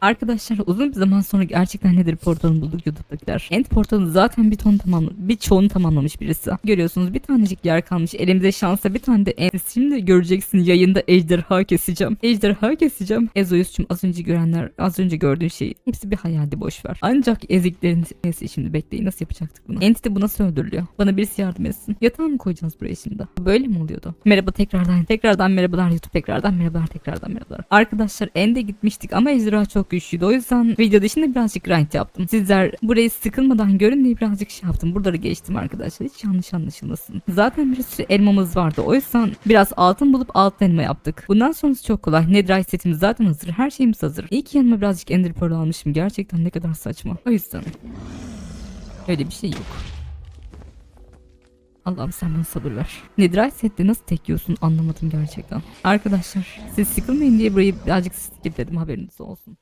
Arkadaşlar uzun bir zaman sonra gerçekten nedir portalını bulduk YouTube'dakiler. End portalını zaten bir ton tamamladı. Bir çoğunu tamamlamış birisi. Görüyorsunuz bir tanecik yer kalmış. Elimizde şansa bir tane de end. Şimdi göreceksin yayında ejderha keseceğim. Ejderha keseceğim. Ezoyus'cum az önce görenler az önce gördüğün şey hepsi bir hayaldi boş ver. Ancak eziklerin neyse şimdi bekleyin nasıl yapacaktık bunu. Entity bu nasıl öldürülüyor? Bana birisi yardım etsin. Yatağı mı koyacağız buraya şimdi? Böyle mi oluyordu? Merhaba tekrardan. Tekrardan merhabalar YouTube tekrardan merhabalar tekrardan merhabalar. Arkadaşlar End'e gitmiştik ama ejderha çok güçlüydü. O yüzden video dışında birazcık grind yaptım. Sizler burayı sıkılmadan görün diye birazcık şey yaptım. Buraları geçtim arkadaşlar. Hiç yanlış anlaşılmasın. Zaten bir sürü elmamız vardı. O yüzden biraz altın bulup altın elma yaptık. Bundan sonrası çok kolay. Netherite setimiz zaten hazır. Her şeyimiz hazır. İyi ki yanıma birazcık Ender Pearl almışım. Gerçekten ne kadar saçma. O yüzden. Öyle bir şey yok. Allah'ım sen bana sabır ver. Netherite sette nasıl tek yiyorsun anlamadım gerçekten. Arkadaşlar siz sıkılmayın diye burayı birazcık skipledim haberiniz olsun.